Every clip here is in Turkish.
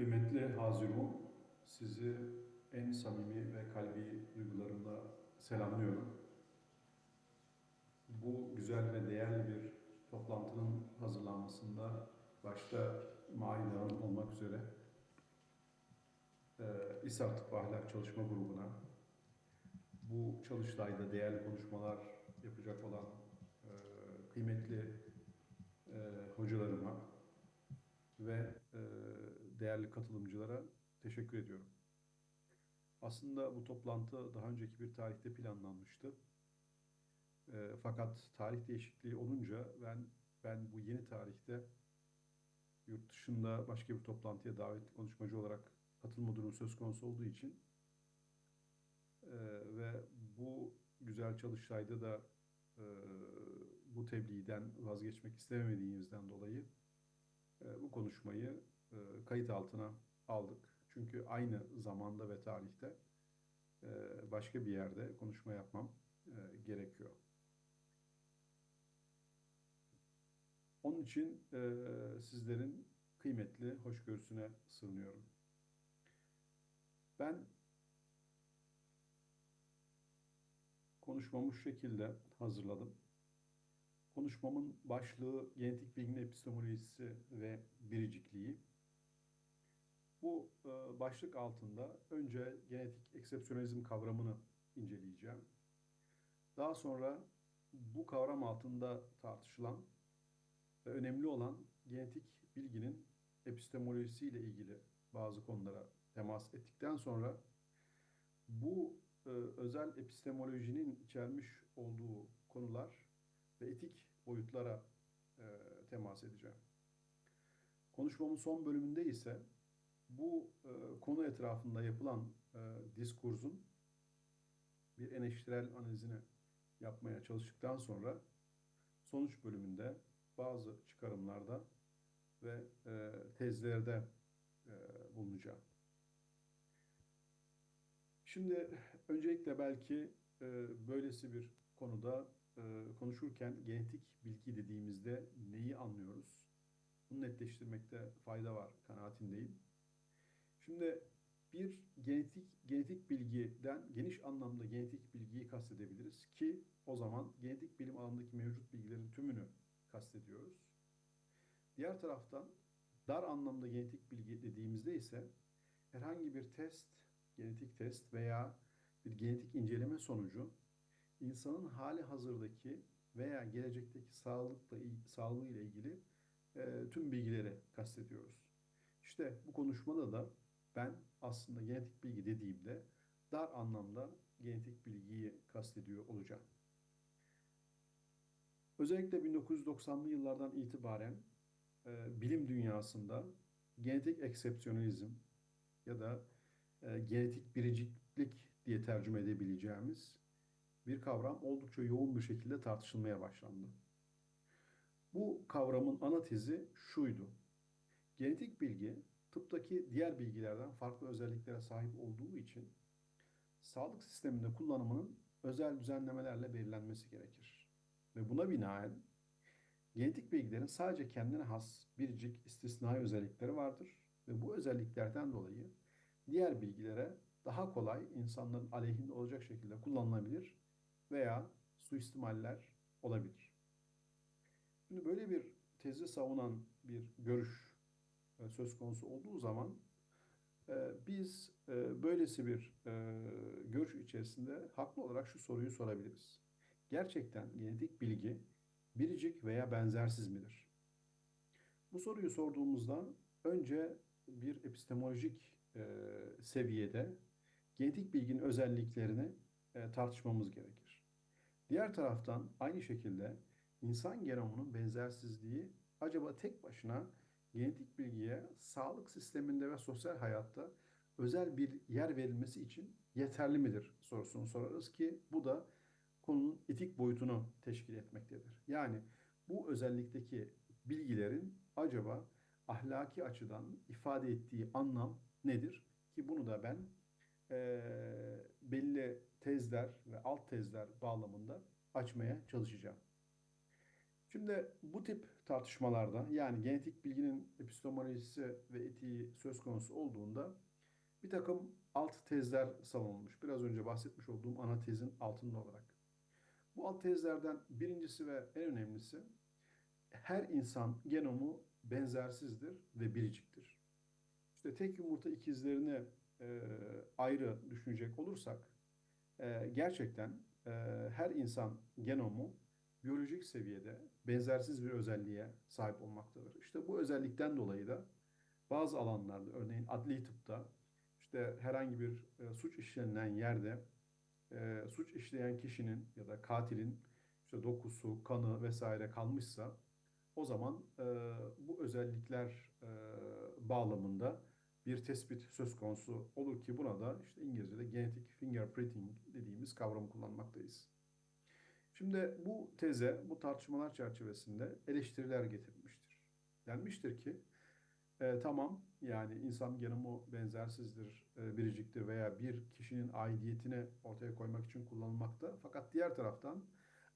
Kıymetli Hazirun, sizi en samimi ve kalbi duygularımla selamlıyorum. Bu güzel ve değerli bir toplantının hazırlanmasında başta Maide Hanım olmak üzere e, İSAR Tıp Ahlak Çalışma Grubu'na, bu çalıştayda değerli konuşmalar yapacak olan e, kıymetli e, hocalarıma ve değerli katılımcılara teşekkür ediyorum. Aslında bu toplantı daha önceki bir tarihte planlanmıştı. E, fakat tarih değişikliği olunca ben ben bu yeni tarihte yurt dışında başka bir toplantıya davetli konuşmacı olarak katılma durumu söz konusu olduğu için e, ve bu güzel çalıştayda da e, bu tebliğden vazgeçmek istemediğimizden dolayı e, bu konuşmayı e, kayıt altına aldık. Çünkü aynı zamanda ve tarihte e, başka bir yerde konuşma yapmam e, gerekiyor. Onun için sizlerin kıymetli hoşgörüsüne sığınıyorum. Ben konuşmamı şu şekilde hazırladım. Konuşmamın başlığı genetik bilginin epistemolojisi ve biricikliği. Bu e, başlık altında önce genetik eksepsiyonalizm kavramını inceleyeceğim. Daha sonra bu kavram altında tartışılan ve önemli olan genetik bilginin epistemolojisiyle ilgili bazı konulara temas ettikten sonra bu e, özel epistemolojinin içermiş olduğu konular ve etik boyutlara e, temas edeceğim. Konuşmamın son bölümünde ise bu e, konu etrafında yapılan e, diskurzun bir eleştirel analizini yapmaya çalıştıktan sonra sonuç bölümünde bazı çıkarımlarda ve e, tezlerde e, bulunacağım. Şimdi öncelikle belki e, böylesi bir konuda e, konuşurken genetik bilgi dediğimizde neyi anlıyoruz? Bunu netleştirmekte fayda var kanaatindeyim. Şimdi bir genetik genetik bilgiden geniş anlamda genetik bilgiyi kastedebiliriz ki o zaman genetik bilim alanındaki mevcut bilgilerin tümünü kastediyoruz. Diğer taraftan dar anlamda genetik bilgi dediğimizde ise herhangi bir test, genetik test veya bir genetik inceleme sonucu insanın hali hazırdaki veya gelecekteki sağlıkla sağlığı ile ilgili e, tüm bilgileri kastediyoruz. İşte bu konuşmada da ben aslında genetik bilgi dediğimde dar anlamda genetik bilgiyi kastediyor olacağım. Özellikle 1990'lı yıllardan itibaren e, bilim dünyasında genetik eksepsiyonalizm ya da e, genetik biriciklik diye tercüme edebileceğimiz bir kavram oldukça yoğun bir şekilde tartışılmaya başlandı. Bu kavramın ana tezi şuydu. Genetik bilgi tıptaki diğer bilgilerden farklı özelliklere sahip olduğu için sağlık sisteminde kullanımının özel düzenlemelerle belirlenmesi gerekir. Ve buna binaen genetik bilgilerin sadece kendine has biricik istisnai özellikleri vardır ve bu özelliklerden dolayı diğer bilgilere daha kolay insanların aleyhinde olacak şekilde kullanılabilir veya suistimaller olabilir. Şimdi böyle bir tezi savunan bir görüş söz konusu olduğu zaman e, biz e, böylesi bir görüş içerisinde haklı olarak şu soruyu sorabiliriz. Gerçekten genetik bilgi biricik veya benzersiz midir? Bu soruyu sorduğumuzda önce bir epistemolojik seviyede genetik bilginin özelliklerini tartışmamız gerekir. Diğer taraftan aynı şekilde insan genomunun benzersizliği acaba tek başına genetik bilgiye sağlık sisteminde ve sosyal hayatta özel bir yer verilmesi için yeterli midir sorusunu sorarız ki bu da konunun etik boyutunu teşkil etmektedir. Yani bu özellikteki bilgilerin acaba ahlaki açıdan ifade ettiği anlam nedir? Ki bunu da ben e, belli tezler ve alt tezler bağlamında açmaya çalışacağım. Şimdi bu tip tartışmalarda yani genetik bilginin epistemolojisi ve etiği söz konusu olduğunda bir takım alt tezler savunulmuş. Biraz önce bahsetmiş olduğum ana tezin altında olarak. Bu alt tezlerden birincisi ve en önemlisi her insan genomu benzersizdir ve biriciktir. İşte tek yumurta ikizlerini e, ayrı düşünecek olursak e, gerçekten e, her insan genomu biyolojik seviyede benzersiz bir özelliğe sahip olmaktadır. İşte bu özellikten dolayı da bazı alanlarda örneğin adli tıpta işte herhangi bir e, suç işlenilen yerde e, suç işleyen kişinin ya da katilin işte dokusu, kanı vesaire kalmışsa o zaman e, bu özellikler e, bağlamında bir tespit söz konusu olur ki buna da işte İngilizce'de genetik fingerprinting dediğimiz kavramı kullanmaktayız. Şimdi bu teze, bu tartışmalar çerçevesinde eleştiriler getirilmiştir. Denmiştir ki e, tamam yani insan genomu benzersizdir, e, biriciktir veya bir kişinin aidiyetini ortaya koymak için kullanılmakta. Fakat diğer taraftan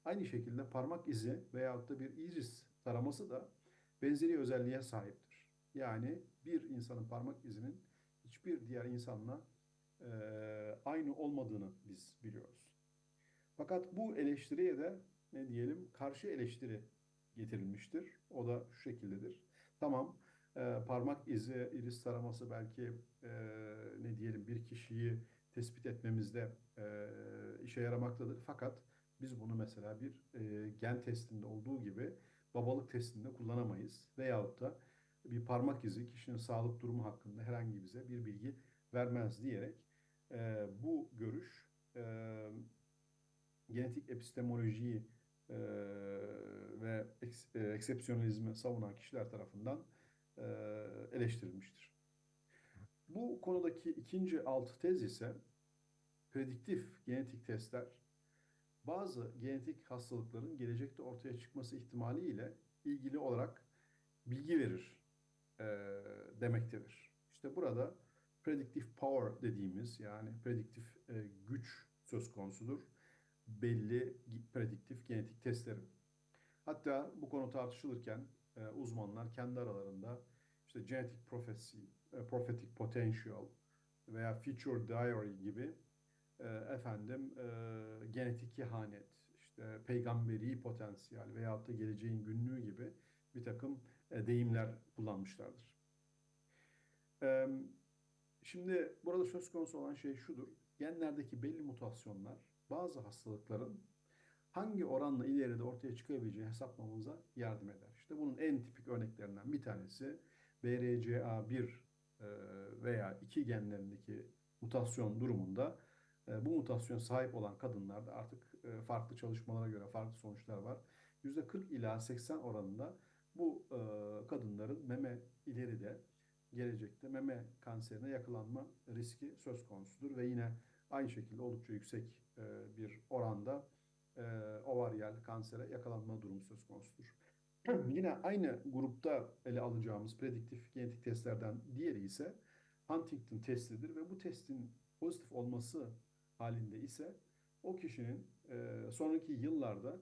aynı şekilde parmak izi veyahut da bir iris taraması da benzeri özelliğe sahiptir. Yani bir insanın parmak izinin hiçbir diğer insanla e, aynı olmadığını biz biliyoruz. Fakat bu eleştiriye de ne diyelim karşı eleştiri getirilmiştir. O da şu şekildedir. Tamam e, parmak izi, iris taraması belki e, ne diyelim bir kişiyi tespit etmemizde e, işe yaramaktadır. Fakat biz bunu mesela bir e, gen testinde olduğu gibi babalık testinde kullanamayız. Veyahut da bir parmak izi kişinin sağlık durumu hakkında herhangi bize bir bilgi vermez diyerek e, bu görüş e, genetik epistemolojiyi e, ve eks, e, eksepsiyonalizmi savunan kişiler tarafından e, eleştirilmiştir. Bu konudaki ikinci alt tez ise prediktif genetik testler bazı genetik hastalıkların gelecekte ortaya çıkması ihtimaliyle ilgili olarak bilgi verir e, demektedir. İşte burada predictive power dediğimiz yani prediktif e, güç söz konusudur. Belli prediktif genetik testlerin. Hatta bu konu tartışılırken e, uzmanlar kendi aralarında işte genetic prophecy, e, prophetic potential veya future diary gibi e, efendim genetik kehanet, işte peygamberi potansiyel veyahut da geleceğin günlüğü gibi bir takım deyimler kullanmışlardır. Şimdi burada söz konusu olan şey şudur. Genlerdeki belli mutasyonlar bazı hastalıkların hangi oranla ileride ortaya çıkabileceğini hesaplamamıza yardım eder. İşte bunun en tipik örneklerinden bir tanesi BRCA1 e, veya 2 genlerindeki mutasyon durumunda e, bu mutasyon sahip olan kadınlarda artık e, farklı çalışmalara göre farklı sonuçlar var. %40 ila 80 oranında bu kadınların meme ileride gelecekte meme kanserine yakalanma riski söz konusudur ve yine aynı şekilde oldukça yüksek bir oranda e, ovaryal kansere yakalanma durumu söz konusudur. Yine aynı grupta ele alacağımız prediktif genetik testlerden diğeri ise Huntington testidir ve bu testin pozitif olması halinde ise o kişinin e, sonraki yıllarda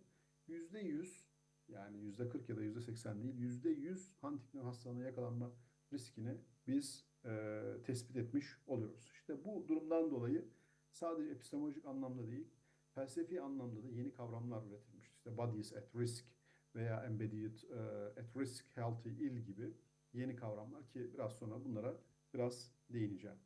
yüzde yüz yani yüzde 40 ya da yüzde 80 değil yüzde yüz Huntington hastalığına yakalanma riskini biz e, tespit etmiş oluyoruz. İşte bu durumdan dolayı sadece epistemolojik anlamda değil felsefi anlamda da yeni kavramlar üretilmiş. İşte bodies at risk veya embedded uh, at risk healthy ill gibi yeni kavramlar ki biraz sonra bunlara biraz değineceğim.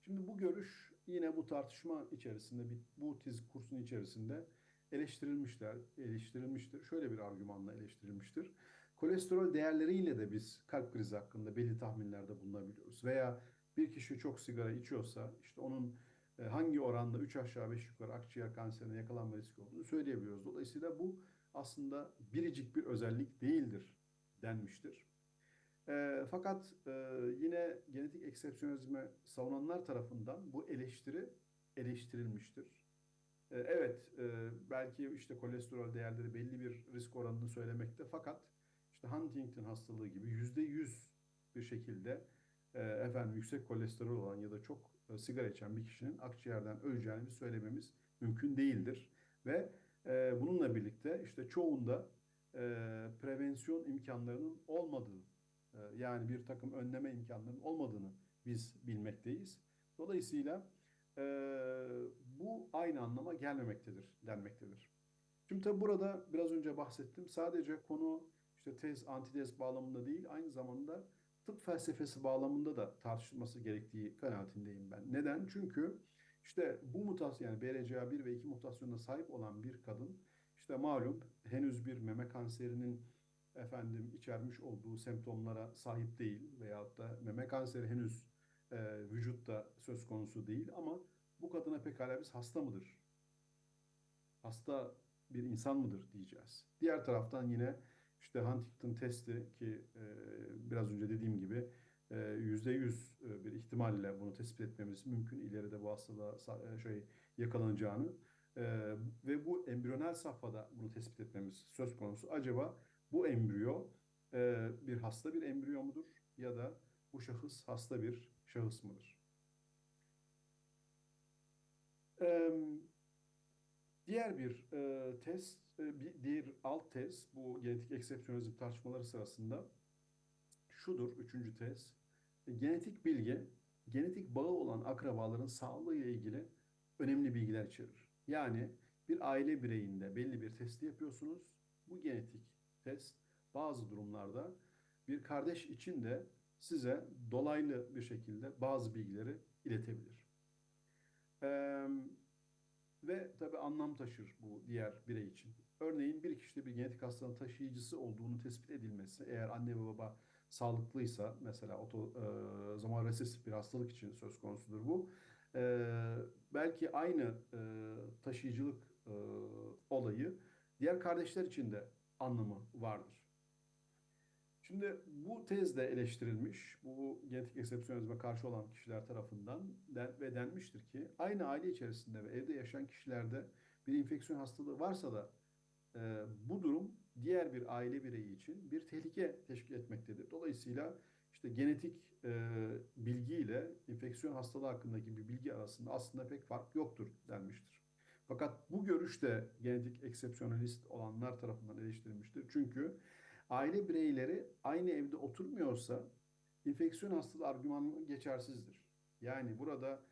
Şimdi bu görüş yine bu tartışma içerisinde, bu tiz kursun içerisinde eleştirilmişler, eleştirilmiştir. Şöyle bir argümanla eleştirilmiştir. Kolesterol değerleriyle de biz kalp krizi hakkında belli tahminlerde bulunabiliyoruz. Veya bir kişi çok sigara içiyorsa işte onun e, hangi oranda 3 aşağı 5 yukarı akciğer kanserine yakalanma riski olduğunu söyleyebiliyoruz. Dolayısıyla bu aslında biricik bir özellik değildir denmiştir. E, fakat e, yine genetik eksepsiyonizme savunanlar tarafından bu eleştiri eleştirilmiştir. E, evet, e, belki işte kolesterol değerleri belli bir risk oranını söylemekte fakat işte Huntington hastalığı gibi yüzde yüz bir şekilde e, efendim yüksek kolesterol olan ya da çok e, sigara içen bir kişinin akciğerden öleceğini söylememiz mümkün değildir. Ve E, bununla birlikte işte çoğunda e, imkanlarının olmadığı, yani bir takım önleme imkanlarının olmadığını biz bilmekteyiz. Dolayısıyla e, bu aynı anlama gelmemektedir, denmektedir. Şimdi tabi burada biraz önce bahsettim. Sadece konu işte tez, antitez bağlamında değil, aynı zamanda tıp felsefesi bağlamında da tartışılması gerektiği kanaatindeyim ben. Neden? Çünkü işte bu mutasyon yani BRCA1 ve 2 mutasyonuna sahip olan bir kadın işte malum henüz bir meme kanserinin efendim içermiş olduğu semptomlara sahip değil veyahut da meme kanseri henüz e, vücutta söz konusu değil ama bu kadına pekala biz hasta mıdır? Hasta bir insan mıdır diyeceğiz. Diğer taraftan yine işte Huntington testi ki e, biraz önce dediğim gibi e, yüzde yüz e, bir ihtimalle bunu tespit etmemiz mümkün. İleride bu hastalığa e, şey yakalanacağını e, ve bu embriyonel safhada bunu tespit etmemiz söz konusu. Acaba bu embriyo e, bir hasta bir embriyo mudur ya da bu şahıs hasta bir şahıs mıdır? E, diğer bir e, test, bir diğer alt test bu genetik eksepsiyonizm tartışmaları sırasında şudur, üçüncü tez. E, genetik bilgi, genetik bağı olan akrabaların sağlığı ile ilgili önemli bilgiler içerir. Yani bir aile bireyinde belli bir testi yapıyorsunuz. Bu genetik test bazı durumlarda bir kardeş için de size dolaylı bir şekilde bazı bilgileri iletebilir. Ee, ve tabii anlam taşır bu diğer birey için. Örneğin bir kişide bir genetik hastalığın taşıyıcısı olduğunu tespit edilmesi, eğer anne ve baba sağlıklıysa, mesela otozomal resesif bir hastalık için söz konusudur bu. E, belki aynı e, taşıyıcılık e, olayı diğer kardeşler için de anlamı vardır. Şimdi bu tez de eleştirilmiş, bu genetik eksepsiyonizme karşı olan kişiler tarafından ve denmiştir ki aynı aile içerisinde ve evde yaşayan kişilerde bir enfeksiyon hastalığı varsa da e, bu durum diğer bir aile bireyi için bir tehlike teşkil etmektedir. Dolayısıyla işte genetik e, bilgi ile enfeksiyon hastalığı hakkındaki bir bilgi arasında aslında pek fark yoktur denmiştir. Fakat bu görüş de genetik eksepsiyonalist olanlar tarafından eleştirilmiştir. Çünkü aile bireyleri aynı evde oturmuyorsa enfeksiyon hastalığı argümanı geçersizdir. Yani burada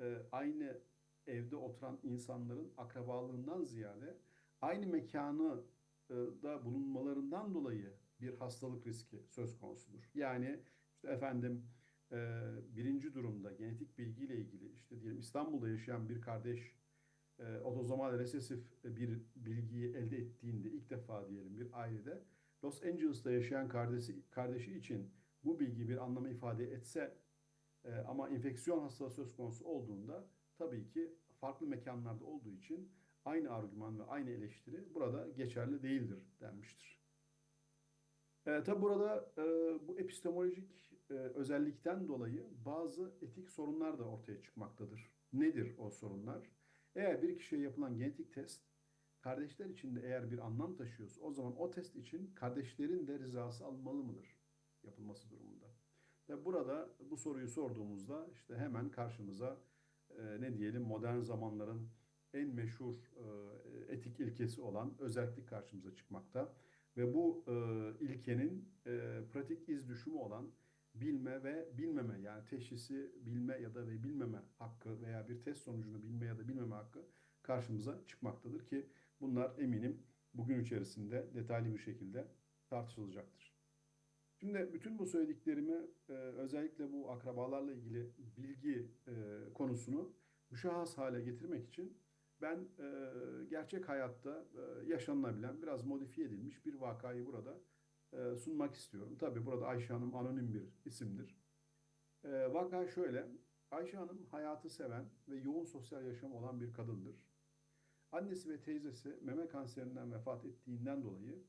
e, aynı evde oturan insanların akrabalığından ziyade aynı mekanı e, da bulunmalarından dolayı bir hastalık riski söz konusudur. Yani işte efendim e, birinci durumda genetik bilgiyle ilgili işte diyelim İstanbul'da yaşayan bir kardeş e, otozomal resesif bir bilgiyi elde ettiğinde ilk defa diyelim bir ailede Los Angeles'ta yaşayan kardeşi, kardeşi için bu bilgi bir anlamı ifade etse ama enfeksiyon hastalığı söz konusu olduğunda tabii ki farklı mekanlarda olduğu için aynı argüman ve aynı eleştiri burada geçerli değildir denmiştir. E, tabi burada e, bu epistemolojik e, özellikten dolayı bazı etik sorunlar da ortaya çıkmaktadır. Nedir o sorunlar? Eğer bir kişiye yapılan genetik test kardeşler için de eğer bir anlam taşıyorsa o zaman o test için kardeşlerin de rızası alınmalı mıdır yapılması durumunda? Ve burada bu soruyu sorduğumuzda işte hemen karşımıza e, ne diyelim modern zamanların en meşhur e, etik ilkesi olan özellik karşımıza çıkmakta. Ve bu e, ilkenin e, pratik iz düşümü olan bilme ve bilmeme yani teşhisi bilme ya da ve bilmeme hakkı veya bir test sonucunu bilme ya da bilmeme hakkı karşımıza çıkmaktadır ki bunlar eminim bugün içerisinde detaylı bir şekilde tartışılacaktır. Şimdi bütün bu söylediklerimi özellikle bu akrabalarla ilgili bilgi konusunu müşahhas hale getirmek için ben e, gerçek hayatta e, yaşanılabilen, biraz modifiye edilmiş bir vakayı burada e, sunmak istiyorum. Tabii burada Ayşe Hanım anonim bir isimdir. E, vaka şöyle, Ayşe Hanım hayatı seven ve yoğun sosyal yaşam olan bir kadındır. Annesi ve teyzesi meme kanserinden vefat ettiğinden dolayı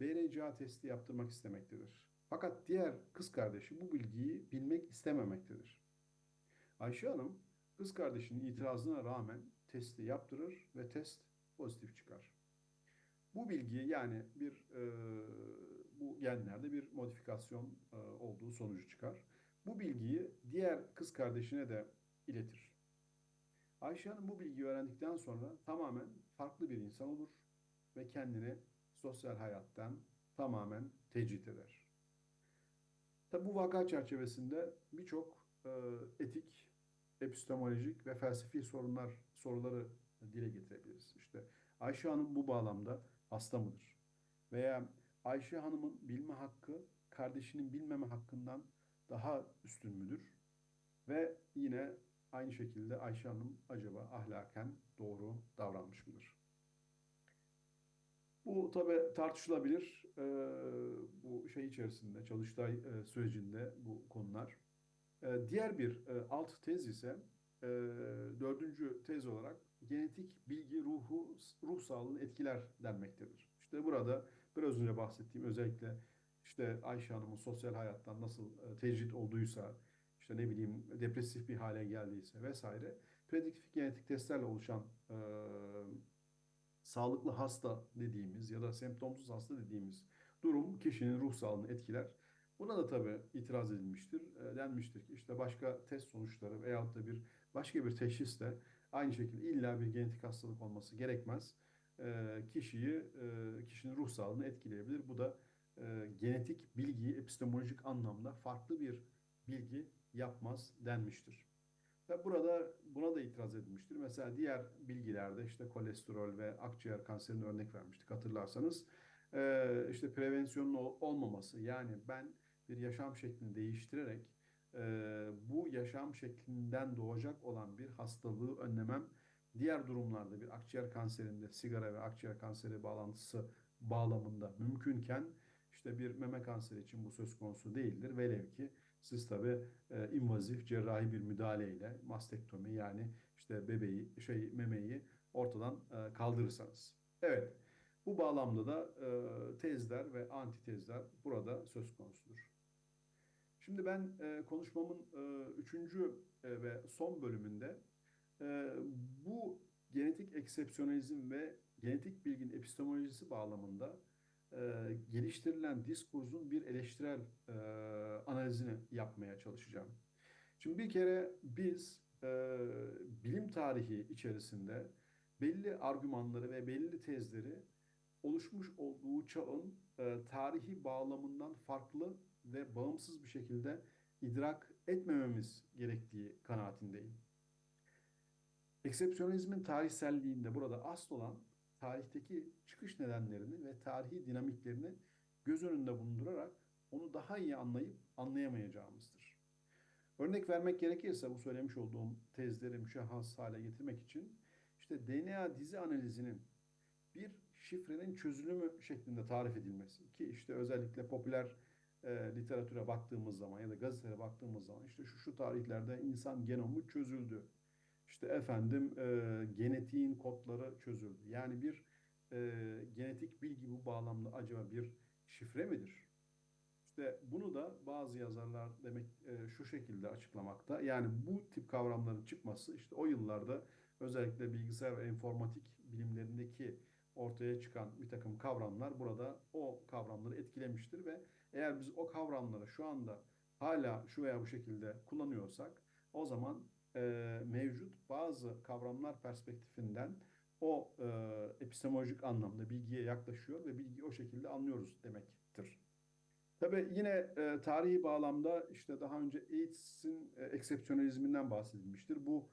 BRCA testi yaptırmak istemektedir. Fakat diğer kız kardeşi bu bilgiyi bilmek istememektedir. Ayşe Hanım kız kardeşinin itirazına rağmen testi yaptırır ve test pozitif çıkar. Bu bilgi yani bir e, bu genlerde bir modifikasyon e, olduğu sonucu çıkar. Bu bilgiyi diğer kız kardeşine de iletir. Ayşe Hanım bu bilgiyi öğrendikten sonra tamamen farklı bir insan olur ve kendini sosyal hayattan tamamen tecrit eder. Tabi bu vaka çerçevesinde birçok e, etik, epistemolojik ve felsefi sorunlar soruları dile getirebiliriz. İşte Ayşe Hanım bu bağlamda hasta mıdır? Veya Ayşe Hanım'ın bilme hakkı kardeşinin bilmeme hakkından daha üstün müdür? Ve yine aynı şekilde Ayşe Hanım acaba ahlaken doğru davranmış mıdır? Bu tabii tartışılabilir. Ee, bu şey içerisinde, Çalıştay e, sürecinde bu konular. Ee, diğer bir e, alt tez ise e, dördüncü tez olarak genetik bilgi ruhu ruh sağlığını etkiler denmektedir. İşte burada biraz önce bahsettiğim özellikle işte Ayşe Hanım'ın sosyal hayattan nasıl e, tecrit olduysa, işte ne bileyim depresif bir hale geldiyse vesaire prediktif genetik testlerle oluşan e, sağlıklı hasta dediğimiz ya da semptomsuz hasta dediğimiz durum kişinin ruh sağlığını etkiler. Buna da tabii itiraz edilmiştir. E, denmiştir ki işte başka test sonuçları veyahut da bir başka bir teşhisle aynı şekilde illa bir genetik hastalık olması gerekmez. E, kişiyi, e, kişinin ruh sağlığını etkileyebilir. Bu da genetik bilgiyi epistemolojik anlamda farklı bir bilgi yapmaz denmiştir. Ve burada buna da itiraz edilmiştir. Mesela diğer bilgilerde işte kolesterol ve akciğer kanserine örnek vermiştik hatırlarsanız. Ee, işte prevansiyonun olmaması yani ben bir yaşam şeklini değiştirerek e, bu yaşam şeklinden doğacak olan bir hastalığı önlemem diğer durumlarda bir akciğer kanserinde sigara ve akciğer kanseri bağlantısı bağlamında mümkünken işte bir meme kanseri için bu söz konusu değildir. Velev ki siz tabi e, invazif cerrahi bir müdahaleyle mastektomi yani işte bebeği şey memeyi ortadan e, kaldırırsanız. Evet. Bu bağlamda da e, tezler ve antitezler burada söz konusudur. Şimdi ben e, konuşmamın e, üçüncü e, ve son bölümünde e, bu genetik eksepsiyonizm ve genetik bilginin epistemolojisi bağlamında e, geliştirilen diskurzun bir eleştirel e, analizini yapmaya çalışacağım. Şimdi bir kere biz e, bilim tarihi içerisinde belli argümanları ve belli tezleri oluşmuş olduğu çağın e, tarihi bağlamından farklı ve bağımsız bir şekilde idrak etmememiz gerektiği kanaatindeyim. Eksepsiyonizmin tarihselliğinde burada asıl olan tarihteki çıkış nedenlerini ve tarihi dinamiklerini göz önünde bulundurarak onu daha iyi anlayıp anlayamayacağımızdır. Örnek vermek gerekirse bu söylemiş olduğum tezleri müşahhas hale getirmek için işte DNA dizi analizinin bir şifrenin çözülümü şeklinde tarif edilmesi ki işte özellikle popüler e, literatüre baktığımız zaman ya da gazetelere baktığımız zaman işte şu şu tarihlerde insan genomu çözüldü işte efendim e, genetiğin kodları çözüldü. Yani bir e, genetik bilgi bu bağlamda acaba bir şifre midir? İşte bunu da bazı yazarlar demek e, şu şekilde açıklamakta. Yani bu tip kavramların çıkması işte o yıllarda özellikle bilgisayar ve informatik bilimlerindeki ortaya çıkan bir takım kavramlar burada o kavramları etkilemiştir ve eğer biz o kavramları şu anda hala şu veya bu şekilde kullanıyorsak o zaman e, mevcut bazı kavramlar perspektifinden o e, epistemolojik anlamda bilgiye yaklaşıyor ve bilgiyi o şekilde anlıyoruz demektir. Tabii yine e, tarihi bağlamda işte daha önce Yeats'in e, eksepsiyonizminden bahsedilmiştir. Bu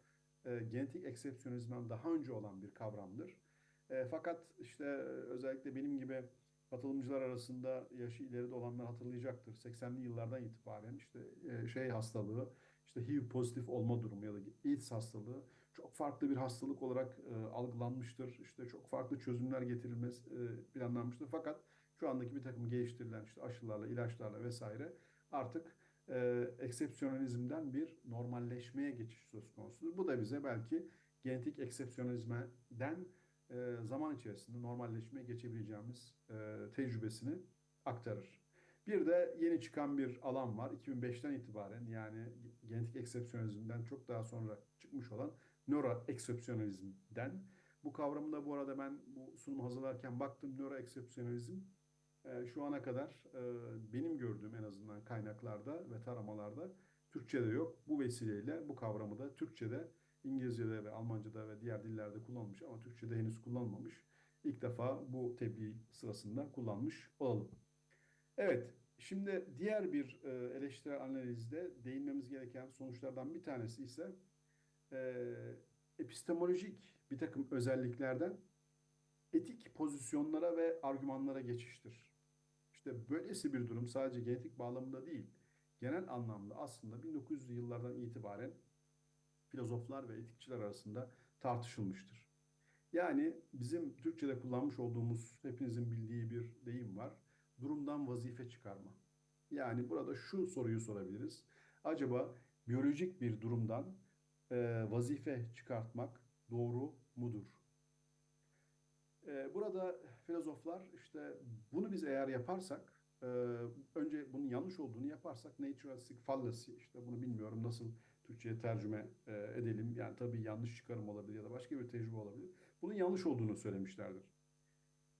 e, genetik eksepsiyonizmden daha önce olan bir kavramdır. E, fakat işte özellikle benim gibi katılımcılar arasında yaşı ileride olanlar hatırlayacaktır. 80'li yıllardan itibaren işte e, şey hastalığı, işte HIV pozitif olma durumu ya da AIDS hastalığı çok farklı bir hastalık olarak e, algılanmıştır. İşte çok farklı çözümler getirilmesi e, planlanmıştır. Fakat şu andaki bir takım geliştirilen işte aşılarla, ilaçlarla vesaire artık e, eksepsiyonalizmden bir normalleşmeye geçiş söz konusudur. Bu da bize belki genetik eksepsiyonizmden e, zaman içerisinde normalleşmeye geçebileceğimiz e, tecrübesini aktarır. Bir de yeni çıkan bir alan var. 2005'ten itibaren yani genetik eksepsiyonizmden çok daha sonra çıkmış olan nöroeksepsiyonizmden. Bu kavramı da bu arada ben bu sunumu hazırlarken baktım nöroeksepsiyonizm e, şu ana kadar e, benim gördüğüm en azından kaynaklarda ve taramalarda Türkçe'de yok. Bu vesileyle bu kavramı da Türkçe'de, İngilizce'de ve Almanca'da ve diğer dillerde kullanılmış ama Türkçe'de henüz kullanılmamış. ilk defa bu tebliğ sırasında kullanmış olalım. Evet, şimdi diğer bir e, eleştirel analizde değinmemiz gereken sonuçlardan bir tanesi ise e, epistemolojik bir takım özelliklerden etik pozisyonlara ve argümanlara geçiştir. İşte böylesi bir durum sadece genetik bağlamında değil, genel anlamda aslında 1900'lü yıllardan itibaren filozoflar ve etikçiler arasında tartışılmıştır. Yani bizim Türkçe'de kullanmış olduğumuz hepinizin bildiği bir deyim var. Durumdan vazife çıkarma. Yani burada şu soruyu sorabiliriz. Acaba biyolojik bir durumdan e, vazife çıkartmak doğru mudur? E, burada filozoflar işte bunu biz eğer yaparsak e, önce bunun yanlış olduğunu yaparsak naturalistic fallacy işte bunu bilmiyorum nasıl Türkçe'ye tercüme e, edelim. Yani tabii yanlış çıkarım olabilir ya da başka bir tecrübe olabilir. Bunun yanlış olduğunu söylemişlerdir.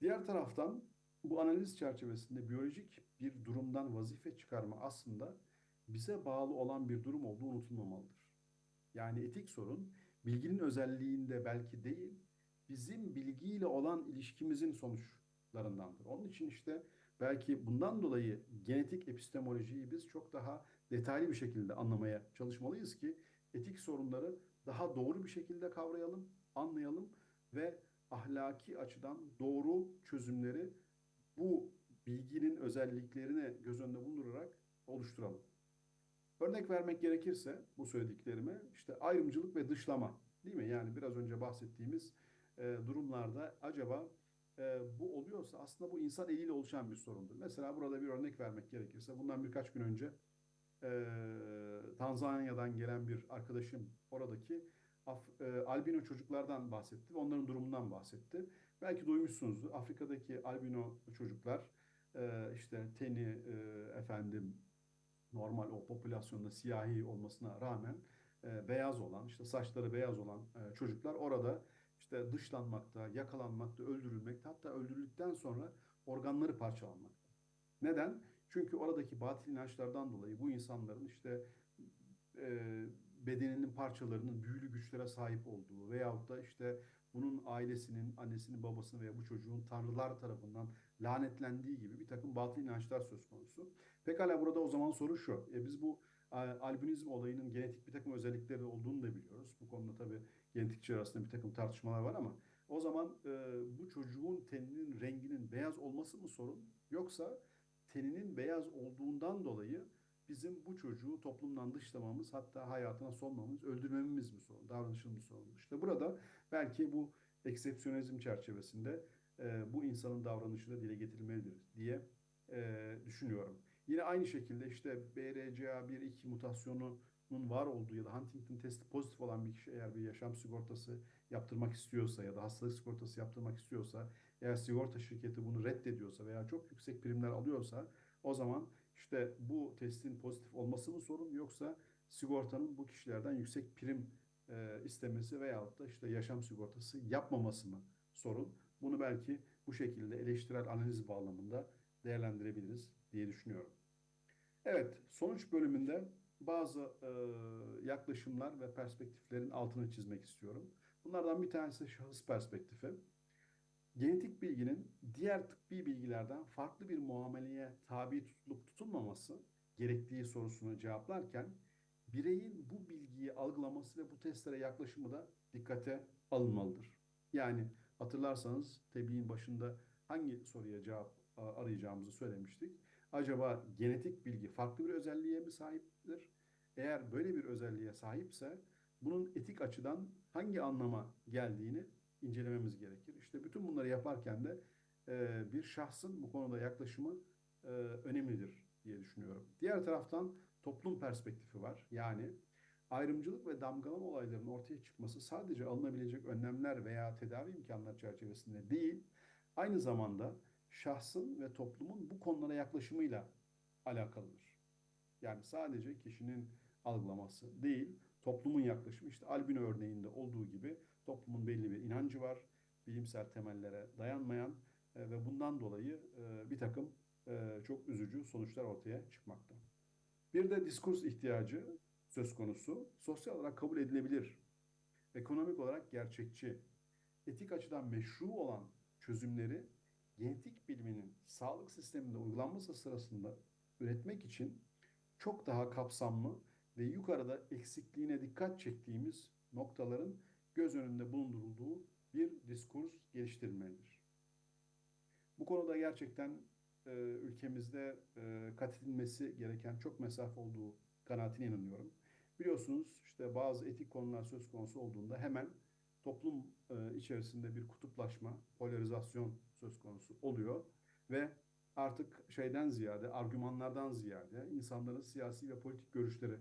Diğer taraftan bu analiz çerçevesinde biyolojik bir durumdan vazife çıkarma aslında bize bağlı olan bir durum olduğu unutulmamalıdır. Yani etik sorun bilginin özelliğinde belki değil, bizim bilgiyle olan ilişkimizin sonuçlarındandır. Onun için işte belki bundan dolayı genetik epistemolojiyi biz çok daha detaylı bir şekilde anlamaya çalışmalıyız ki etik sorunları daha doğru bir şekilde kavrayalım, anlayalım ve ahlaki açıdan doğru çözümleri bu bilginin özelliklerini göz önünde bulundurarak oluşturalım. Örnek vermek gerekirse bu söylediklerime işte ayrımcılık ve dışlama değil mi? Yani biraz önce bahsettiğimiz e, durumlarda acaba e, bu oluyorsa aslında bu insan eliyle oluşan bir sorundur. Mesela burada bir örnek vermek gerekirse bundan birkaç gün önce e, Tanzanya'dan gelen bir arkadaşım oradaki Af, e, albino çocuklardan bahsetti ve onların durumundan bahsetti. Belki duymuşsunuzdur. Afrika'daki albino çocuklar e, işte teni e, efendim normal o popülasyonda siyahi olmasına rağmen e, beyaz olan, işte saçları beyaz olan e, çocuklar orada işte dışlanmakta, yakalanmakta, öldürülmekte, hatta öldürüldükten sonra organları parçalanmakta. Neden? Çünkü oradaki batıl inançlardan dolayı bu insanların işte e, bedeninin parçalarının büyülü güçlere sahip olduğu veyahut da işte bunun ailesinin, annesinin, babasının veya bu çocuğun tanrılar tarafından lanetlendiği gibi bir takım batıl inançlar söz konusu. Pekala burada o zaman soru şu. E biz bu albinizm olayının genetik bir takım özellikleri olduğunu da biliyoruz. Bu konuda tabii genetikçi arasında bir takım tartışmalar var ama o zaman e, bu çocuğun teninin renginin beyaz olması mı sorun? Yoksa teninin beyaz olduğundan dolayı bizim bu çocuğu toplumdan dışlamamız hatta hayatına sonmamız, öldürmemiz mi sorun, davranışımız sorun. İşte burada belki bu eksepsiyonizm çerçevesinde e, bu insanın davranışı da dile getirilmelidir diye e, düşünüyorum. Yine aynı şekilde işte BRCA1-2 mutasyonunun var olduğu ya da Huntington testi pozitif olan bir kişi eğer bir yaşam sigortası yaptırmak istiyorsa ya da hastalık sigortası yaptırmak istiyorsa eğer sigorta şirketi bunu reddediyorsa veya çok yüksek primler alıyorsa o zaman işte bu testin pozitif olması mı sorun yoksa sigortanın bu kişilerden yüksek prim e, istemesi veyahut da işte yaşam sigortası yapmaması mı sorun? Bunu belki bu şekilde eleştirel analiz bağlamında değerlendirebiliriz diye düşünüyorum. Evet, sonuç bölümünde bazı e, yaklaşımlar ve perspektiflerin altını çizmek istiyorum. Bunlardan bir tanesi şahıs perspektifi. Genetik bilginin diğer tıbbi bilgilerden farklı bir muameleye tabi tutulup tutulmaması gerektiği sorusunu cevaplarken bireyin bu bilgiyi algılaması ve bu testlere yaklaşımı da dikkate alınmalıdır. Yani hatırlarsanız tebliğin başında hangi soruya cevap arayacağımızı söylemiştik. Acaba genetik bilgi farklı bir özelliğe mi sahiptir? Eğer böyle bir özelliğe sahipse bunun etik açıdan hangi anlama geldiğini incelememiz gerekir. İşte bütün bunları yaparken de e, bir şahsın bu konuda yaklaşımı e, önemlidir diye düşünüyorum. Diğer taraftan toplum perspektifi var. Yani ayrımcılık ve damgalama olaylarının ortaya çıkması sadece alınabilecek önlemler veya tedavi imkanları çerçevesinde değil, aynı zamanda şahsın ve toplumun bu konulara yaklaşımıyla alakalıdır. Yani sadece kişinin algılaması değil, toplumun yaklaşımı. İşte albino örneğinde olduğu gibi toplumun belli bir inancı var, bilimsel temellere dayanmayan e, ve bundan dolayı e, bir takım e, çok üzücü sonuçlar ortaya çıkmakta. Bir de diskurs ihtiyacı söz konusu. Sosyal olarak kabul edilebilir, ekonomik olarak gerçekçi, etik açıdan meşru olan çözümleri genetik biliminin sağlık sisteminde uygulanması sırasında üretmek için çok daha kapsamlı ve yukarıda eksikliğine dikkat çektiğimiz noktaların göz önünde bulundurulduğu bir diskurs geliştirilmelidir. Bu konuda gerçekten e, ülkemizde e, kat edilmesi gereken çok mesafe olduğu kanaatine inanıyorum. Biliyorsunuz işte bazı etik konular söz konusu olduğunda hemen toplum e, içerisinde bir kutuplaşma, polarizasyon söz konusu oluyor ve artık şeyden ziyade, argümanlardan ziyade insanların siyasi ve politik görüşleri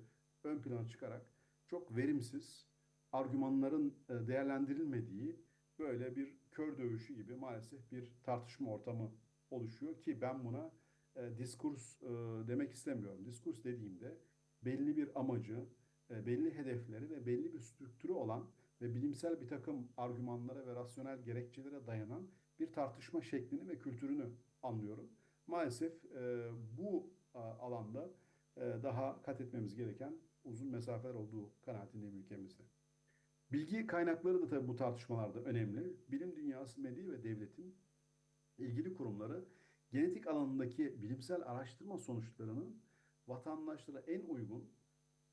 ön plana çıkarak çok verimsiz, argümanların e, değerlendirilmediği böyle bir kör dövüşü gibi maalesef bir tartışma ortamı oluşuyor ki ben buna e, diskurs e, demek istemiyorum. Diskurs dediğimde belli bir amacı, e, belli hedefleri ve belli bir strüktürü olan ve bilimsel bir takım argümanlara ve rasyonel gerekçelere dayanan bir tartışma şeklini ve kültürünü anlıyorum. Maalesef e, bu a, alanda e, daha kat etmemiz gereken uzun mesafeler olduğu kanaatindeyim ülkemizde. Bilgi kaynakları da tabii bu tartışmalarda önemli. Bilim dünyası, medya ve devletin ilgili kurumları genetik alanındaki bilimsel araştırma sonuçlarının vatandaşlara en uygun,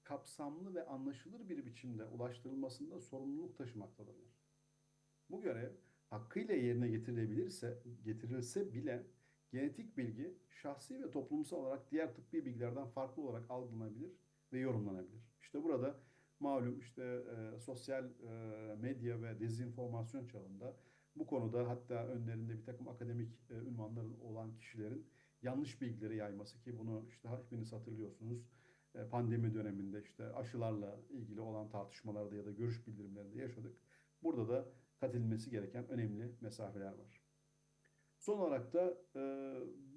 kapsamlı ve anlaşılır bir biçimde ulaştırılmasında sorumluluk taşımaktadırlar. Bu görev hakkıyla yerine getirilebilirse, getirilse bile genetik bilgi şahsi ve toplumsal olarak diğer tıbbi bilgilerden farklı olarak algılanabilir ve yorumlanabilir. İşte burada malum işte e, sosyal e, medya ve dezenformasyon çağında bu konuda hatta önlerinde bir takım akademik e, ünvanların olan kişilerin yanlış bilgileri yayması ki bunu işte hepiniz hatırlıyorsunuz. E, pandemi döneminde işte aşılarla ilgili olan tartışmalarda ya da görüş bildirimlerinde yaşadık. Burada da kat gereken önemli mesafeler var. Son olarak da e,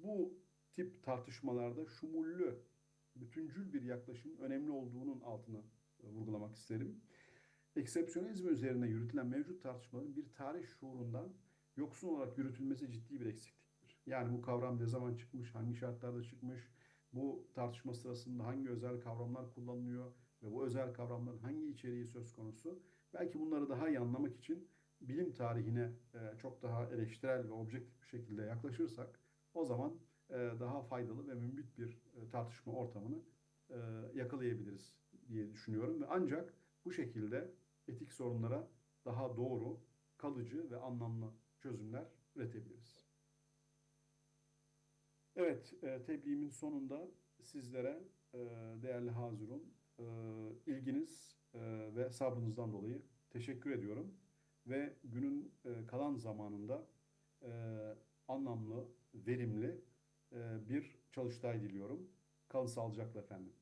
bu tip tartışmalarda şumullü, bütüncül bir yaklaşımın önemli olduğunun altını e, vurgulamak isterim. Eksepsiyonizm üzerine yürütülen mevcut tartışmaların bir tarih şuurundan yoksun olarak yürütülmesi ciddi bir eksikliktir. Yani bu kavram ne zaman çıkmış, hangi şartlarda çıkmış, bu tartışma sırasında hangi özel kavramlar kullanılıyor ve bu özel kavramların hangi içeriği söz konusu. Belki bunları daha iyi anlamak için bilim tarihine e, çok daha eleştirel ve objektif bir şekilde yaklaşırsak o zaman e, daha faydalı ve mümbit bir e, tartışma ortamını yakalayabiliriz diye düşünüyorum ve ancak bu şekilde etik sorunlara daha doğru, kalıcı ve anlamlı çözümler üretebiliriz. Evet, tebliğimin sonunda sizlere değerli Hazirun ilginiz ve sabrınızdan dolayı teşekkür ediyorum ve günün e, kalan zamanında e, anlamlı, verimli e, bir çalıştay diliyorum. Kalın sağlıcakla efendim.